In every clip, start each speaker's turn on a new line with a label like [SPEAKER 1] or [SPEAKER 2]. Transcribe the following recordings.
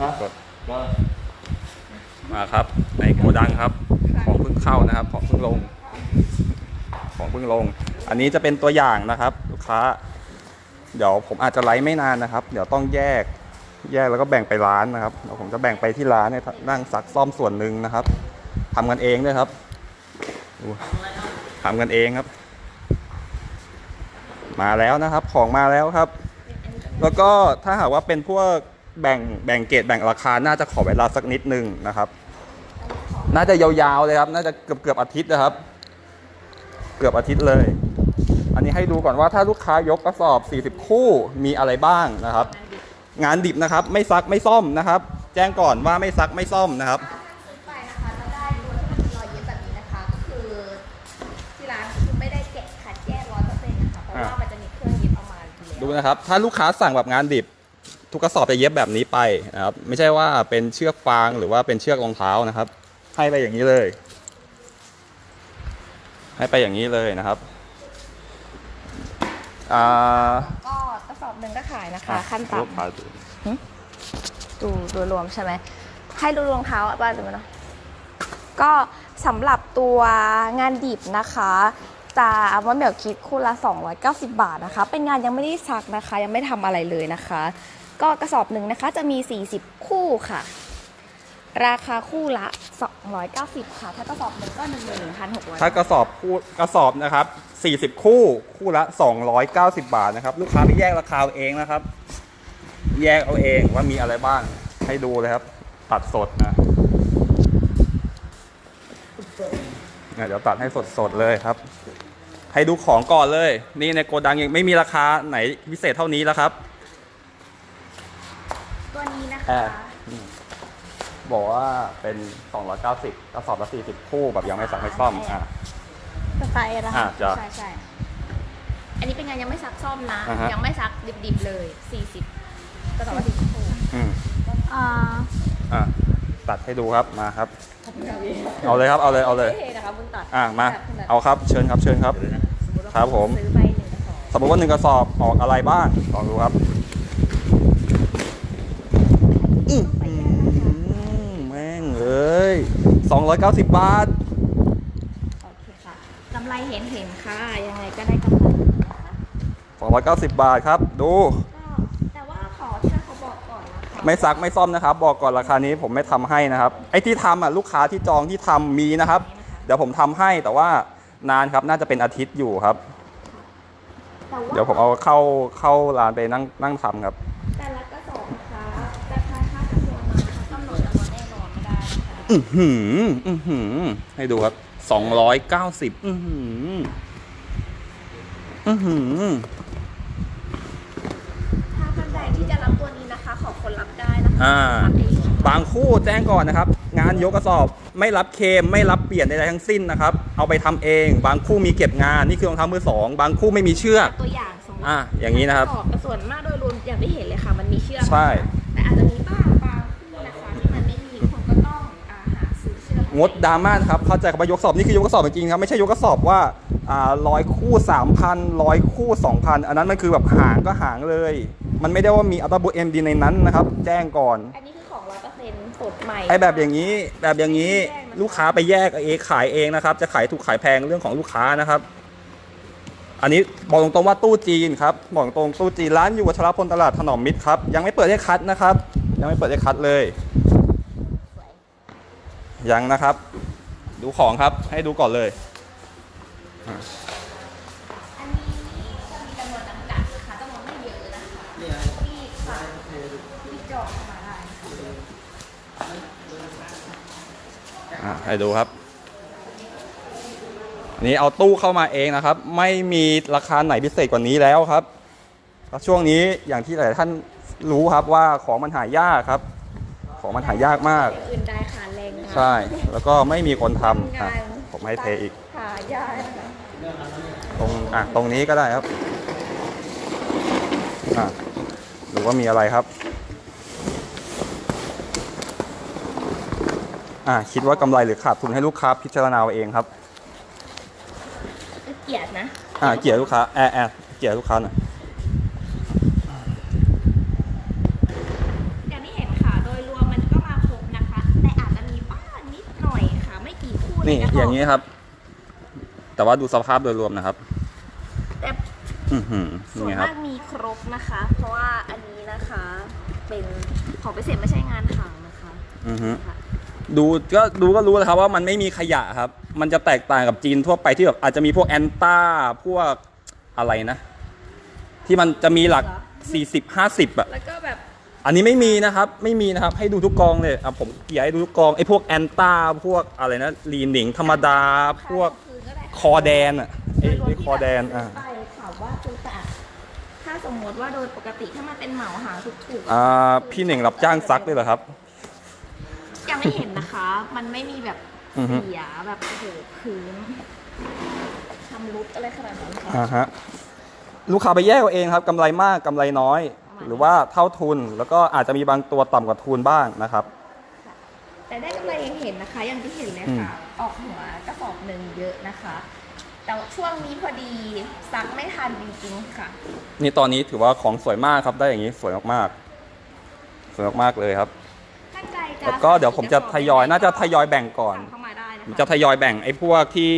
[SPEAKER 1] ฮะ
[SPEAKER 2] กด
[SPEAKER 1] ก็
[SPEAKER 2] มาครับ ในโกดังครับ ของเพิ่งเข้านะครับ ของเพิ่งลง ของเพิ่งลง อันนี้จะเป็นตัวอย่างนะครับลูกค้า เดี๋ยวผมอาจจะไลฟ์ไม่นานนะครับ เดี๋ยวต้องแยก แยกแล้วก็แบ่งไปร้านนะครับเดี๋ยวผมจะแบ่งไปที่ร้านเนี่ยนั่งซักซ่อมส่วนหนึ่งนะครับทำกันเองด้วยครับดูทำกันเองครับ มาแล้วนะครับ ของมาแล้วครับ แล้วก็ถ้าหากว่าเป็นพวก แบ่งแบ่งเกรดแบ่งราคา น่าจะขอเวลาสักนิดนึงนะครับ น่าจะยาวๆเลยครับ น่าจะเกือบเกือบอาทิตย์นะครับ เกือบอาทิตย์เลย อันนี้ให้ดูก่อนว่าถ้าลูกค้ายกกระสอบ 40 คู่มีอะไรบ้างนะครับ งานดิบนะครับ ไม่ซักไม่ซ่อมนะครับ แจ้งก่อนว่าไม่ซักไม่ซ่อมนะครับ
[SPEAKER 3] ซื้อไปนะคะจะได้ตัวที่มันมีรอยเย็บแบบนี้นะคะก็คือที่ร้านคือไม่ได้แกะขัดแยกร้อยเปอร์เซ็นต์นะคะเพราะว่ามันจะมีเครื่องเย็บเอามาอยู่
[SPEAKER 2] ดู
[SPEAKER 3] แล้ว
[SPEAKER 2] นะครับ ถ้าลูกค้าสั่งแบบงานดิบ ทุกกระสอบจะเย็บแบบนี้ไปนะครับไม่ใช่ว่าเป็นเชือกฟางหรือว่าเป็นเชือกรองเท้านะครับ ให้ไปอย่างนี้เลย ให้ไปอย่างนี้เลยนะครับอ่า
[SPEAKER 3] ก็กระสอบหนึ่งก็ขายนะคะ ขั้น
[SPEAKER 2] ลูกค้า
[SPEAKER 3] ต่ำ
[SPEAKER 2] ดู
[SPEAKER 3] ดูโดยรวมใช่ไหมให้ดูรองเท้าบ้างดูมั้ยเนาะก็สำหรับตัวงานดิบนะคะจะว่าเหมียวคิดคู่ละ 290 บาทนะคะ เป็นงานยังไม่ได้ซักนะคะ ยังไม่ทำอะไรเลยนะคะ ก็กระสอบหนึ่งนะคะจะมี 40 คู่ค่ะ ราคาคู่ละ 290 ค่ะ ถ้ากระสอบหนึ่งก็11,600
[SPEAKER 2] ถ้ากระสอบคู่กระสอบนะครับ 40 คู่คู่ละ 290 บาทนะครับ ลูกค้าไปแยกราคาเองนะครับ แยกเอาเองว่ามีอะไรบ้างให้ดูเลยครับ ตัดสดนะเดี๋ยวตัดให้สดๆเลยครับ ให้ดูของก่อนเลย นี่ในโกดังยังไม่มีราคาไหนพิเศษเท่านี้แล้วครับ อ
[SPEAKER 3] คะ
[SPEAKER 2] ร์บอกว่าเป็น 290กระสอบละ40 คู่แบบยังไม่สั่งไม่ซ่อมอะ
[SPEAKER 3] สไตล์นะ
[SPEAKER 2] อะ
[SPEAKER 3] คะ
[SPEAKER 2] จ้ะ
[SPEAKER 3] ใช่ใช่อันนี้เป็นงานยังไม่ซักซ่อมนะ
[SPEAKER 2] อ่าฮะ
[SPEAKER 3] ยังไม่ซักดิบๆเลย 40กระสอบละ40คู่
[SPEAKER 2] อืม
[SPEAKER 3] อ่า
[SPEAKER 2] อะตัดให้ดูครับมาครับ เอาเลยครับเอาเลยเอาเลย
[SPEAKER 3] เท่นะคะบุญตัด
[SPEAKER 2] อะมา
[SPEAKER 3] แบบแบบ
[SPEAKER 2] เอาครับเชิญครับเชิญครับ
[SPEAKER 1] เดี๋ยวนะ
[SPEAKER 3] สมมติว่า
[SPEAKER 2] ครับผม
[SPEAKER 3] ซื้อไปหนึ่งกระสอบ
[SPEAKER 2] สมมติว่าหนึ่งกระสอบออกอะไรบ้างลองดูครับอื้อหือแม่งเอ้ย 290 บาท
[SPEAKER 3] โอเคค่ะกำไรเห็นเห็นค่ะ ยังไงก็ได้กำไรนะคะ
[SPEAKER 2] 290 บาทครับ ดู
[SPEAKER 3] ก็แต่ว่าขอถ้าเขาบอกก่อนนะคะ
[SPEAKER 2] ไม่ซักไม่ซ่อมนะครับ บอกก่อนราคานี้ผมไม่ทำให้นะครับ ไอ้ที่ทำอะลูกค้าที่จองที่ทำมีนะครับเดี๋ยวผมทำให้แต่ว่านานครับน่าจะเป็นอาทิตย์อยู่ครับ
[SPEAKER 3] แต่ว่า
[SPEAKER 2] เดี๋ยวผมเอาเข้าเข้าร้านไปนั่งนั่งทำครับ
[SPEAKER 3] อือ
[SPEAKER 2] หืออือหือ ให้ดูครับสองร้อยเก้าสิบอือหือ อือหือ
[SPEAKER 3] ถ้าท่านใดที่จะรับตัวนี้นะคะ ขอคนรับได้นะคะ
[SPEAKER 2] อ่า
[SPEAKER 3] รับเอง
[SPEAKER 2] บางคู่แจ้งก่อนนะครับ งานยกกระสอบไม่รับเคมไม่รับเปลี่ยนใดๆทั้งสิ้นนะครับ เอาไปทำเอง บางคู่มีเก็บงานนี่คือรองเท้ามือสองบางคู่ไม่มีเชือก
[SPEAKER 3] ตัวอย่างสมมติ
[SPEAKER 2] อะอย่างนี้นะครับ
[SPEAKER 3] กสอบส่วนมากโดยรวมอย่างที่เห็นเลยค่ะ มันมีเชือก
[SPEAKER 2] ใช่
[SPEAKER 3] แต่อาจจะมี
[SPEAKER 2] งดดราม่านะครับเข้าใจคำว่ายกกระสอบนี่คือยกกระสอบจริงๆครับไม่ใช่ยกกระสอบว่าอ่าร้อยคู่สามพันร้อยคู่สองพันอันนั้นมันคือแบบหางก็หางเลย มันไม่ได้ว่ามีอัลตราบูเอ็มดีในนั้นนะครับ แจ้งก่อน
[SPEAKER 3] อันนี้คือของร้อยเปอร์เซ็นต์สดใหม่
[SPEAKER 2] ไอ้แบบอย่างนี้แบบอย่างนี้ลูกค้าไปแยกเองขายเองนะครับ จะขายถูกขายแพงเรื่องของลูกค้านะครับอันนี้บอกตรงๆว่าตู้จีนครับบอกตรงตู้จีนร้านอยู่วัชรพลตลาดถนอมมิตรครับยังไม่เปิดให้คัดนะครับ ยังไม่เปิดให้คัดเลย ยังนะครับ ดูของครับให้ดูก่อนเลย
[SPEAKER 3] อันนี้จะมีจำนวนจำกัดนะคะจำนวนไม่เยอะนะคะที่ฝากที่จองเข้ามาได้นะคะ
[SPEAKER 2] อะให้ดูครับอันนี้เอาตู้เข้ามาเองนะครับ ไม่มีราคาไหนพิเศษกว่านี้แล้วครับเพราะช่วงนี้อย่างที่หลายท่านรู้ครับว่าของมันหายากครับ ของมันหายากมาก
[SPEAKER 3] อย่างอื่นได้ค่ะแรงงาน
[SPEAKER 2] ใช่ แล้วก็ไม่มีคนทำอะผมให้เทอีก
[SPEAKER 3] หายากนะคะ
[SPEAKER 2] ตรงอะตรงนี้ก็ได้ครับอะดูว่ามีอะไรครับ อะคิดว่ากำไรหรือขาดทุนให้ลูกค้าพิจารณาเอาเองครับ
[SPEAKER 3] เกลียดนะ
[SPEAKER 2] อ่าเกียร์ลูกค้าแอร์แอร์เกียร์ลูกค้าหน่อย
[SPEAKER 3] อย่างที่เห็นค่ะ โดยรวม
[SPEAKER 2] นี่อย่างนี้ครับ แต่ว่าดูสภาพโดยรวมนะครับ
[SPEAKER 3] แต่
[SPEAKER 2] อือหือ
[SPEAKER 3] ส่วน
[SPEAKER 2] นี่ครับ
[SPEAKER 3] มากมีครบนะคะ เพราะว่าอันนี้นะคะ เป็นของพิเศษไม่ใช่งานหางนะคะ
[SPEAKER 2] อือฮึ
[SPEAKER 3] ค่ะ
[SPEAKER 2] ดูก็ดูก็รู้แล้วครับว่ามันไม่มีขยะครับ มันจะแตกต่างกับจีนทั่วไปที่แบบอาจจะมีพวกแอนต้าพวกอะไรนะ ที่มันจะมีหลัก 40 50อะ
[SPEAKER 3] แล้วก็แบบ
[SPEAKER 2] อันนี้ไม่มีนะครับ ไม่มีนะครับ ให้ดูทุกกองเลยอะผมเกลี่ยให้ดูทุกกองไอ้พวกแอนต้าพวกอะไรนะลีหนิงธรรมดาพวก
[SPEAKER 3] คืนก็ได้
[SPEAKER 2] คอแดนอะไอ้ไอ้คอแดนอะ
[SPEAKER 3] ไปถามว่าคือแต่ถ้าสมมติว่าโดยปกติถ้ามันเป็นเหมาหางถูกๆ
[SPEAKER 2] อ่าพี่เหน่งรับจ้างซักด้วยเหรอครับ
[SPEAKER 3] ยังไม่เห็นนะคะ มันไม่มีแบบ
[SPEAKER 2] อือฮึ
[SPEAKER 3] เสียแบบโอ้โหพื้นทำรุดอะไรขนาดนั้นค่ะ
[SPEAKER 2] อ่าฮะลูกค้าไปแยกเอาเองครับกำไรมากกำไรน้อย หรือว่าเท่าทุนแล้วก็อาจจะมีบางตัวต่ำกว่าทุนบ้างนะครับ
[SPEAKER 3] แต่ได้กำไรยังเห็นนะคะ อย่างที่เห็นเลยค่ะ ออกหัวกระสอบหนึ่งเยอะนะคะ แต่ช่วงนี้พอดีซักไม่ทันจริงๆค่ะ
[SPEAKER 2] นี่ตอนนี้ถือว่าของสวยมากครับได้อย่างนี้สวยมากๆ สวยมากๆเลยครับ
[SPEAKER 3] ตั้งใจจะ
[SPEAKER 2] แล้วก็เดี๋ยวผมจะทยอยน่าจะทยอยแบ่งก่อน
[SPEAKER 3] สั่งเข้ามาได้นะ
[SPEAKER 2] ผม
[SPEAKER 3] คะ
[SPEAKER 2] จะทยอยแบ่งไอ้พวกที่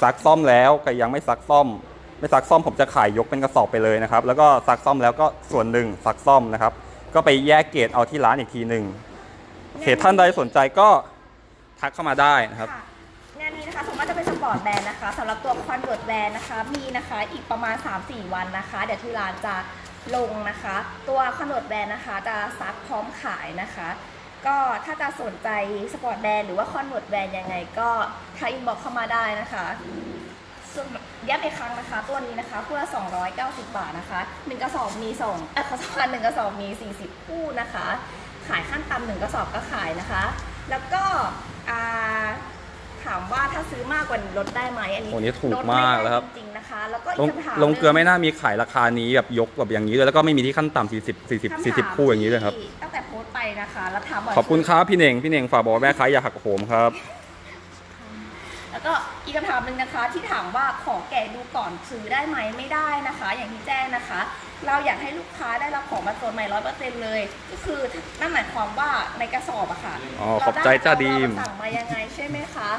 [SPEAKER 2] ซักซ่อมแล้วกับยังไม่ซักซ่อม ไม่ซักซ่อมผมจะขายยกเป็นกระสอบไปเลยนะครับ แล้วก็ซักซ่อมแล้วก็ส่วนหนึ่งซักซ่อมนะครับ ก็ไปแยกเกรดเอาที่ร้านอีกทีหนึ่งโอเคท่านใดสนใจก็ทักเข้ามาได้นะครับ
[SPEAKER 3] ค่ะงานนี้นะคะสมมติจะเป็นสปอร์ตแบรนด์นะคะสำหรับตัวคอนเวิร์ตแบรนด์นะคะ มีนะคะอีกประมาณ 3-4 วันนะคะ เดี๋ยวที่ร้านจะลงนะคะ ตัวคอนเวิร์ตแบรนด์นะคะ จะซักพร้อมขายนะคะ ก็ถ้าจะสนใจสปอร์ตแบรนด์หรือว่าคอนเวิร์ตแบรนด์ยังไง ก็ทักอินบอกเข้ามาได้นะคะ ส่วนย้ำอีกครั้งนะคะ ตัวนี้นะคะคู่ละ290 บาทนะคะหนึ่งกระสอบมีสองเอ่อขอโทษหนึ่งกระสอบมี 40 คู่นะคะ ขายขั้นต่ำหนึ่งกระสอบก็ขายนะคะ แล้วก็อ่าถามว่าถ้าซื้อมากกว่านี้ลดได้ไหมอันนี้
[SPEAKER 2] โอ้นี่ถูก
[SPEAKER 3] ลดไได้
[SPEAKER 2] มากแล้วครับ
[SPEAKER 3] จริงๆนะคะแล้วก็
[SPEAKER 2] ล
[SPEAKER 3] อี
[SPEAKER 2] ง
[SPEAKER 3] กคำถาม
[SPEAKER 2] ลงเกลือไม่
[SPEAKER 3] หนึ่
[SPEAKER 2] น่ามีขายราคานี้แบบยกแบบอย่างนี้เลยแล้วก็ไม่มีที่ขั้นต่ำ40 40 40 คู่อย่างนี้เลยครับ
[SPEAKER 3] ที่ตั้งแต่โพสต์ไปนะคะแล้วถามว่า
[SPEAKER 2] ขอบคุณครับพี่เน่งพี่เน่งฝากบอกว่าแม่ค้าอย่าหักโหมครับ
[SPEAKER 3] แล้วก็ อีกคำถามหนึ่งนะคะที่ถามว่าขอแกะดูก่อนซื้อได้ไหมไม่ได้นะคะ อย่างที่แจ้งนะคะ เราอยากให้ลูกค้าได้รับของมาสดใหม่ร้อยเปอร์เซ็นต์เลย ก็คือนั่นหมายความว่าในกระสอบอะค่ะ
[SPEAKER 2] อ๋อขอบใจจ้าดีม
[SPEAKER 3] เราสั่งมายังไงใช่ไหมคะ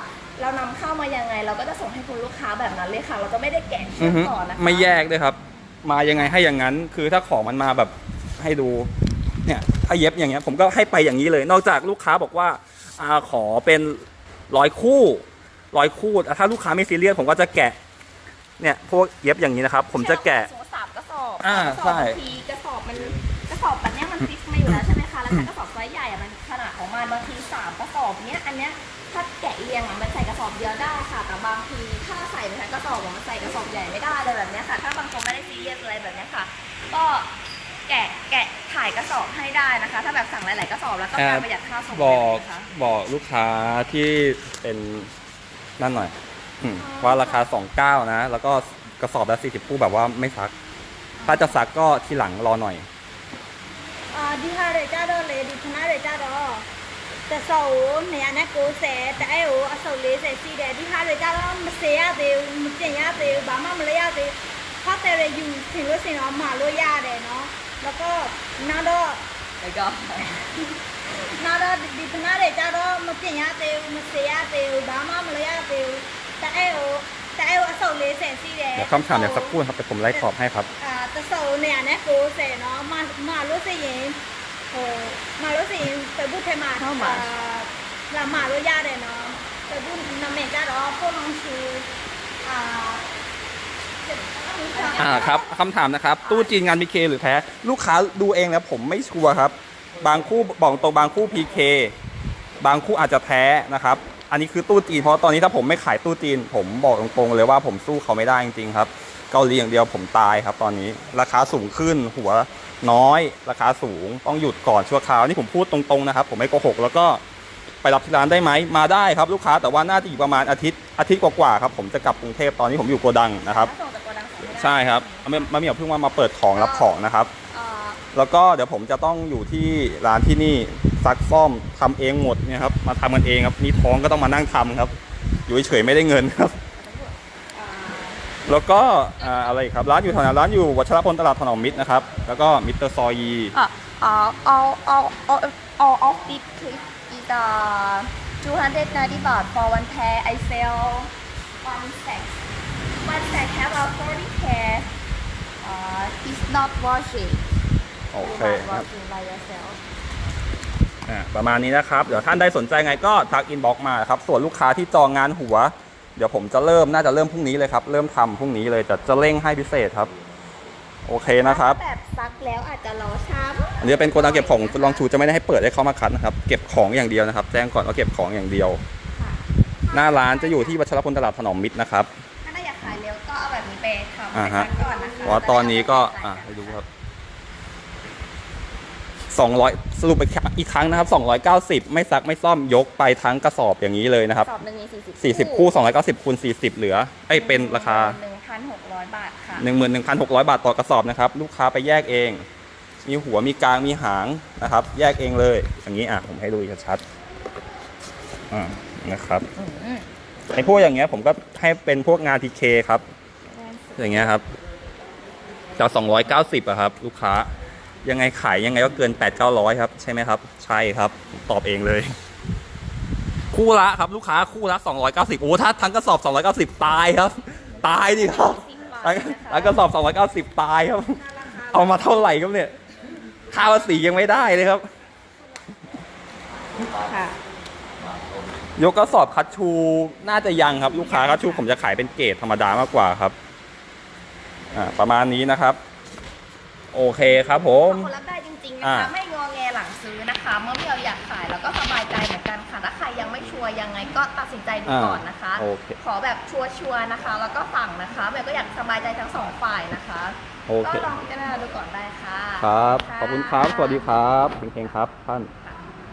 [SPEAKER 3] เรานำเข้ามายังไง เราก็จะส่งให้คุณลูกค้าแบบนั้นเลยค่ะ เราจะไม่ได้แกะ
[SPEAKER 2] อื
[SPEAKER 3] เชื่
[SPEAKER 2] อ
[SPEAKER 3] อม
[SPEAKER 2] ฮึ
[SPEAKER 3] ก่อนนะคะ
[SPEAKER 2] ไม่แยกด้วยครับ มายังไงให้อย่างนั้น คือถ้าของมันมาแบบให้ดู เนี่ยถ้าเย็บอย่างเงี้ย ผมก็ให้ไปอย่างนี้เลย นอกจากลูกค้าบอกว่าอาขอเป็นร้อยคู่ ร้อยคู่แต่ถ้าลูกค้าไม่ซีเรียสผมก็จะแกะ เนี่ยพวกเย็บอย่างนี้นะครับ ผมจะแกะ
[SPEAKER 3] สมมติสามกระสอบ
[SPEAKER 2] อ่า
[SPEAKER 3] สระสอบ
[SPEAKER 2] ใช่
[SPEAKER 3] บางทีกระสอบมันกระสอบแบบเนี้ยมันฟิกมาอยู่แล้วใช่ไหมคะแล้วถ้ากระสอบไซส์ใหญ่อะมันขนาดของมันบางทีสามกระสอบเนี้ยอันเนี้ยถ้าแกะเรียงอะมันใส่กระสอบเดียวได้ค่ะ แต่บางทีถ้าใส่ไปทั้งกระสอบอะมันใส่กระสอบใหญ่ไม่ได้เลยแบบเนี้ยค่ะ ถ้าบางคนไม่ได้ซีเรียสอะไรแบบเนี้ยค่ะ ก็แกะแกะถ่ายกระสอบให้ได้นะคะ ถ้าแบบสั่งหลาย ๆ กระสอบแล้วต้องการประหยัดค่าส่ง
[SPEAKER 2] บอก
[SPEAKER 3] นะคะ
[SPEAKER 2] บอกลูกค้าที่เป็น นั่นหน่อยว่าราคาสองเก้านะ แล้วก็กระสอบละสี่สิบคู่แบบว่าไม่ซัก ถ้าจะซักก็ทีหลังรอหน่อย
[SPEAKER 1] ดิฮาเรจ้าดอเลยดิคณะเรจ้าดอแต่เสาเนี่ยนะกูเสแต่ไอ้โอเสาเลเสซีเดดิฮาเรจ้าดอมัเสียเดียมัเจียยาเดียวบ้ามันมัเลยยาเดียวถ้าแต่เราอยู่ถึงรู้สิเนาะมาลุยยาเดเนาะแล้วก็น้าด
[SPEAKER 3] อไล้วก็
[SPEAKER 1] နောက်တော့ဒီခဏတွေကြတော့မပြင်ရသေးဘူးမစေရသေးဘူးဘာမှမလုပ်ရသေးဘူးတအဲ့ကိုတအဲ့ကိုအစုပ်40ရှိတယ်
[SPEAKER 2] เดี๋ยวคำถามเดี๋ยวสักครู่นะครับแต่ผมไล่ตอบให้ครับ
[SPEAKER 1] အာတစုံနေရနဲ့90เนาะမမလို့စရင်ဟိုမလို့စရင်ပပုတ်ထဲမှာ
[SPEAKER 3] ဟုတ်ပါ
[SPEAKER 1] လာမလို့ရတယ်เนาะပပုတ်နာမည်ကြတော့ပိုလုံးရှူအာ
[SPEAKER 2] อ่าครับคำถามนะครับ ตู้จีนงาน PK หรือแท้ ลูกค้าดูเองแล้วผมไม่ชัวร์ครับ บางคู่บอกตรงบางคู่ PK บางคู่อาจจะแท้นะครับ อันนี้คือตู้จีนเพราะตอนนี้ถ้าผมไม่ขายตู้จีน ผมบอกตรงๆเลยว่าผมสู้เขาไม่ได้จริงๆครับ เกาหลีอย่างเดียวผมตายครับ ตอนนี้ราคาสูงขึ้นหัวน้อย ราคาสูงต้องหยุดก่อนชั่วคราวนี่ผมพูดตรงๆนะครับ ผมไม่โกหกแล้วก็ไปรับที่ร้านได้ไหมมาได้ครับลูกค้าแต่ว่าน่าจะอีกประมาณอาทิตย์อาทิตย์กว่าๆครับผมจะกลับกรุงเทพตอนนี้ผมอยู่โกดังนะครับ
[SPEAKER 3] ส่งจากโกดังส่งไม่ได้
[SPEAKER 2] ใช่ครับมันมันมีแบบเพิ่งว่ามาเปิดของรับของนะครับ
[SPEAKER 3] เอ่อ
[SPEAKER 2] แล้วก็เดี๋ยวผมจะต้องอยู่ที่ร้านที่นี่ซักซ่อมทำเองหมดเนี่ยครับมาทำกันเองครับมีท้องก็ต้องมานั่งทำครับ อยู่เฉยไม่ได้เงินครับ แล้วก็ออะไรครับร้านอยู่แถวไหนร้านอยู่วัชรพลตลาดถนอมมิตรนะครับ แล้วก็มิสเตอร์ซอยี
[SPEAKER 3] Uh, uh, all, all, all, all, all of this clip is uh, 290 baht for one pair I sell one set one set have a 40 pair uh it's not washing
[SPEAKER 2] โอเค
[SPEAKER 3] not
[SPEAKER 2] ครับ
[SPEAKER 3] washing by yourself
[SPEAKER 2] อ่าประมาณนี้นะครับ เดี๋ยวท่านใดสนใจไงก็ทักอินบ็อกมาครับ ส่วนลูกค้าที่จองงานหัว เดี๋ยวผมจะเริ่มน่าจะเริ่มพรุ่งนี้เลยครับ เริ่มทำพรุ่งนี้เลยจะจะเร่งให้พิเศษครับ โอเคนะครับ
[SPEAKER 1] แบบซักแล้วอาจจะรอช้าบ้าง
[SPEAKER 2] อันนี้เป็นโกดังเก็บของลองชูจะไม่ได้ให้เปิดให้เขามาคัดนะครับ เก็บของอย่างเดียวนะครับ แจ้งก่อนว่าเก็บของอย่างเดียว หน้าร้านจะอยู่ที่วัชรพลตลาดถนอมมิตรนะครับ
[SPEAKER 3] ถ้าได้อยากขายเร็วก็เอาแบบนี้ไปทำ
[SPEAKER 2] อ่า
[SPEAKER 3] ไป
[SPEAKER 2] ฮะ
[SPEAKER 3] ซักก่อนนะคะ
[SPEAKER 2] เพราะว่าตอนนี้ก็อ่าให้ดูครับ 200 สรุปอีกครั้งนะครับ 290 ไม่ซักไม่ซ่อมยกไปทั้งกระสอบอย่างนี้เลยนะครับ
[SPEAKER 3] สอบหนึ่งมี40
[SPEAKER 2] 40 คู่ 290คูณ40 เหลือไอ้ยเป็นราคา
[SPEAKER 3] 1,600บาทค่ะ
[SPEAKER 2] 11,600 บาทต่อกระสอบนะครับ ลูกค้าไปแยกเอง มีหัวมีกลางมีหางนะครับ แยกเองเลยอย่างนี้อะผมให้ดูชัดๆอ่านะครับไอ้พวกอย่างเงี้ยผมก็ให้เป็นพวกงานทีเคครับ อย่างเงี้ยครับจาก290อะครับ ลูกค้า ยังไงขายยังไงก็เกิน8 900ครับ ใช่ไหมครับ ใช่ครับผมตอบเองเลย คู่ละครับลูกค้าคู่ละ 290 โอ้ถ้าทั้งกระสอบ 290 ตายครับ ตายดิครับทั้งทั้งกระสอบ 290 ตายครับ เอามาเท่าไหร่ครับเนี่ยค่าภาษียังไม่ได้เลยครับ
[SPEAKER 1] ค่ะ
[SPEAKER 2] ยกกระสอบคัตชูน่าจะยังครับ ลูกค้าคัตชูผมจะขายเป็นเกรดธรรมดามากกว่าครับอ่าประมาณนี้นะครับ โอเคครับผม
[SPEAKER 3] คนรับได้จริงๆ
[SPEAKER 2] อ่า
[SPEAKER 3] นะคะไม่งอแงหลังซื้อนะคะ เมื่อเราอยากขายแล้วก็สบายใจเหมือนกันค่ะ ถ้าใครยังไม่ชัวร์ยังไงก็ตัดสินใจดูก่อนนะคะ
[SPEAKER 2] โอเค
[SPEAKER 3] ขอแบบชัวร์ๆนะคะ แล้วก็ฝั่งนะคะแบบก็อยากสบายใจทั้งสองฝ่ายนะคะ
[SPEAKER 2] โอเค
[SPEAKER 3] ก็ลองพิจารณาดูก่อนได้ค่ะ
[SPEAKER 2] ครับ ขอบคุณครับ สวัสดีครับเฮงๆครับท่าน
[SPEAKER 3] ค่ะ